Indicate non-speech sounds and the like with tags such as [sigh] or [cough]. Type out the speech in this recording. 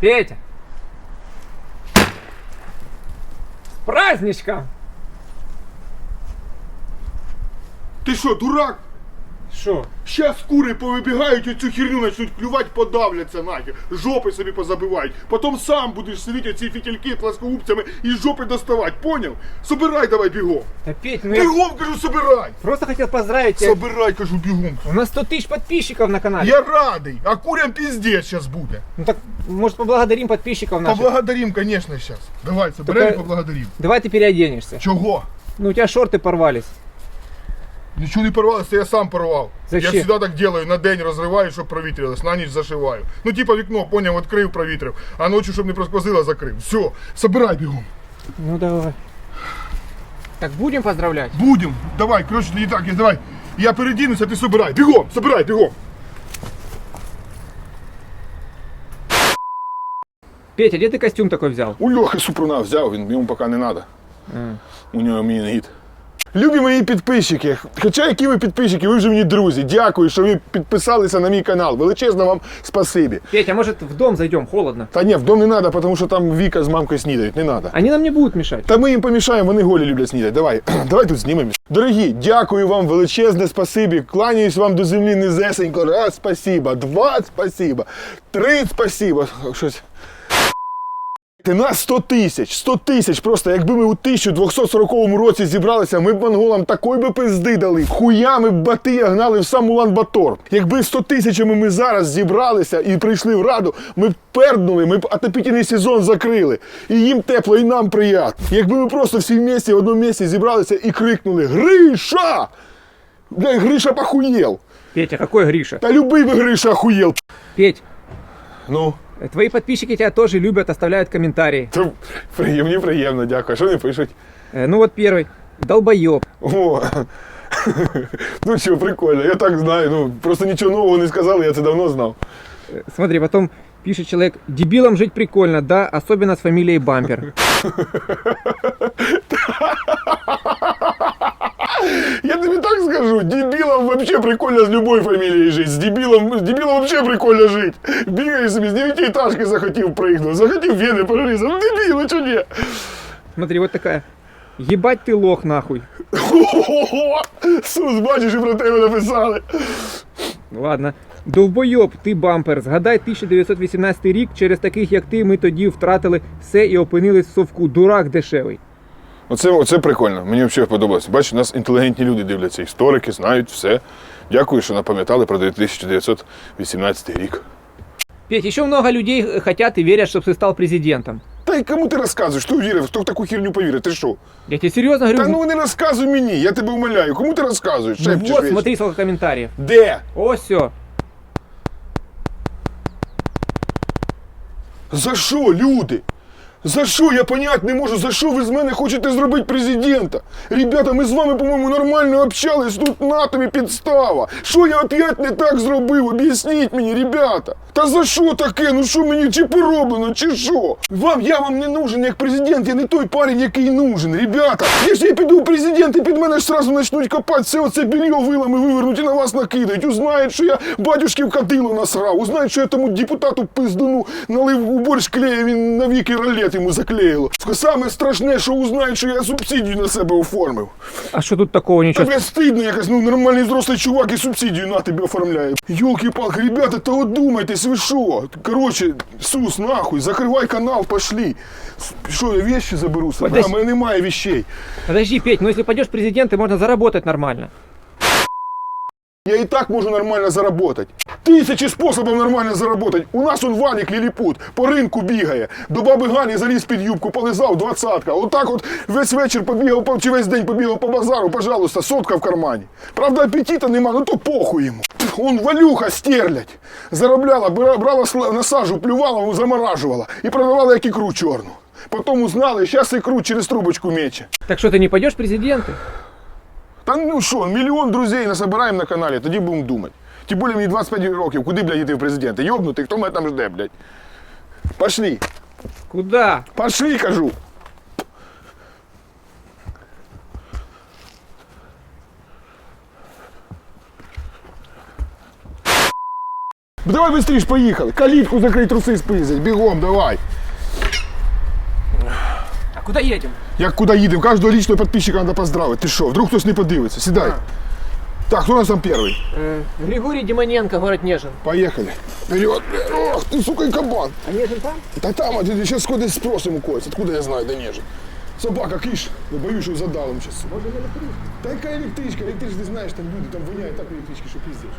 Петя! С праздничком! Ти що, дурак? Що? Щас кури повибігають і цю херню почнуть клювати, подавляться нахер. Жопи собі позабивають. Потім сам будеш сидіти оці фітільки пласкогубцями і з жопи доставати, поняв? Собирай давай бігом. Да, Петь, ну я Бігом, кажу, собирай. просто хотел поздравить тебя. Собирай, кажу, бігом. У нас 100 тысяч подписчиков на канале. Я радий, а курям піздець зараз буде. Ну так, может, поблагодарим подписчиков наших? Поблагодарим, конечно, сейчас. Давай, соберемо і Така- поблагодарим. Давай ты переоденешься. Чого? Ну, у тебя шорты порвались. Нічого не порвалося, я сам порвав. Зачем? Я завжди так делаю, на день розриваю, щоб провітрилось, на ніч зашиваю. Ну, типа вікно, поняв, відкрив, провітрив, а ночі, щоб не просквозило, закрив. Все, собирай бігом. Ну, давай. Так, будем поздравлять? Будем. Давай, коротше, не так, я давай. Я передінуся, ти собирай. Бігом, собирай, бігом. Петя, где ты костюм такой взял? У Льохи Супруна взяв, він йому поки не треба. У нього мінгіт. Любі мої підписчики, хоча які ви підписчики, ви вже мені друзі. Дякую, що ви підписалися на мій канал. Величезно вам спасибі. Петя, может, в дом зайдем? Холодно. Та ні, в дом не треба, тому що там Віка з мамкою снідають, не треба. Они нам не будут мешать. Та ми їм помішаємо, вони голі люблять снідати. Давай, [clears throat] давай тут знімемо. Дорогі, дякую вам величезне спасибі. Кланяюсь вам до землі низесенько. Раз спасіба, два спасіба, три спасіба. Щось. Ти нас 100 тисяч, 100 тисяч просто, якби ми у 1240 році зібралися, ми б монголам такої би пизди дали. Хуями б батия гнали в сам Улан-Батор. Якби 100 тисячами ми зараз зібралися і прийшли в раду, ми б перднули, ми б отопительний сезон закрили. І їм тепло, і нам приємно. Якби ми просто всі вместе в одному місці зібралися і крикнули Гриша! Бля, Гриша похуєл! Петя, какой Гриша? Та любий би Гриша охуєл! Петь, Ну, э, твои подписчики тебя тоже любят, оставляют комментарии. то приємно, приємно, дякую. Що вони пишуть? Э, Ну вот первый. Долбоеб. О, ну що, прикольно, я так знаю. Ну просто нічого нового не сказали, я це давно знав. Э, Смотри, потом пишет человек, дебилам жить прикольно, да, особенно с фамилией Бампер. [laughs] Я тобі так скажу, дебілам вообще прикольно з любой фамілією жити. З дебілом, з дебілом вообще прикольно жити. Бігаєш собі, з дев'ятиэтажки захотів пригнути, захотів вени перерізати. Ну дебіл, чого ні? Смотри, вот такая. Ебать ты лох нахуй. [laughs] Сус, бачиш, і про тебе написали. Ладно. Довбойоб, ти бампер. Згадай 1918 рік, через таких як ти, ми тоді втратили все і опинились в совку. Дурак дешевий. Оце, оце прикольно, мені взагалі подобається. Бачиш, у нас інтелігентні люди дивляться, історики, знають все. Дякую, що напам'ятали про 1918 рік. Петь, еще много людей э, хотят и верят, чтобы ты стал президентом. Та й кому ти розказуєш, хто вірив, хто в таку херню повірить? Ти що? Я тебе серьезно говорю. Та ну не розказуй мені, я тебе умоляю. Кому ти розказуєш? ну Шепчеш вот, вічно. смотри, сколько комментариев. Де? О, все. За що, люди? За що? Я понять не можу, за що ви з мене хочете зробити президента? Ребята, ми з вами, по-моєму, нормально общались, тут на тобі підстава. Що я опять не так зробив? Об'ясніть мені, ребята. Та за що таке? Ну що мені чи пороблено, чи що? Вам, я вам не нужен як президент, я не той парень, який нужен. Ребята, якщо я піду в президент, і під мене ж сразу почнуть копати все оце белье вилами вивернуть і на вас накидають. Узнають, що я батюшки в кадило насрав. Узнають, що я тому депутату пиздану налив у борщ клея, він навіки ролет йому заклеїло. Саме страшне, що узнають, що я субсидію на себе оформив. А что тут такого Та ничего? бля, стидно якось, ну нормальний взрослий чувак і субсидію на тебе оформляє. Йолки-палки, ребята, та одумайтесь, ви що? Короче, Сус, нахуй, закривай канал, пошли. Що, я вещи заберу собі? Подожди. Мене немає вещей. Подожди, Петь, ну если пойдешь в президенты, можно заработать нормально. Я и так можу нормально заработать. Тисячі способів нормально заработать. У нас он Ваник Ліліпут по ринку бігає. До баби Гані заліз під юбку, полизав двадцатка. Отак от весь вечір побігав, чи весь день побігав по базару, пожалуйста, сотка в кармані. Правда, апетита нема, ну то похуй йому. Он Валюха стерлядь. Заробляла, брала на сажу, плювала, заморажувала і продавала як ікру чорну. Потім узнали, зараз ікру через трубочку мече. Так что ты не пойдешь в президенты? Та ну що, мільйон друзей насобираємо на каналі, тоді будемо думати. Тим більше мені 25 років, куди, блядь, йти в президенти? Йобнутий, хто мене там жде, блядь? Пошли. Куда? Пошли, кажу. давай быстрее поїхали. Калітку закрий, труси спиздять, бігом, давай. А куди їдемо? Як куди їдемо? Кожного лічного підписчика треба поздравити. Ти що, вдруг хтось не подивиться? Сідай. Так, хто у нас там перший? Григорій Дімоненко, город Нежин. Поїхали. Вперед. Ох, ти, сука, і кабан. А Нежин там? Та там, а ти зараз сходи спросимо у когось. Откуда я знаю, де нежить? Собака, киш. Я боюсь, що задалим зараз. Може електричка? Та яка електричка? Електричка, ти знаєш, там люди, там воняє так електрички, що пиздец.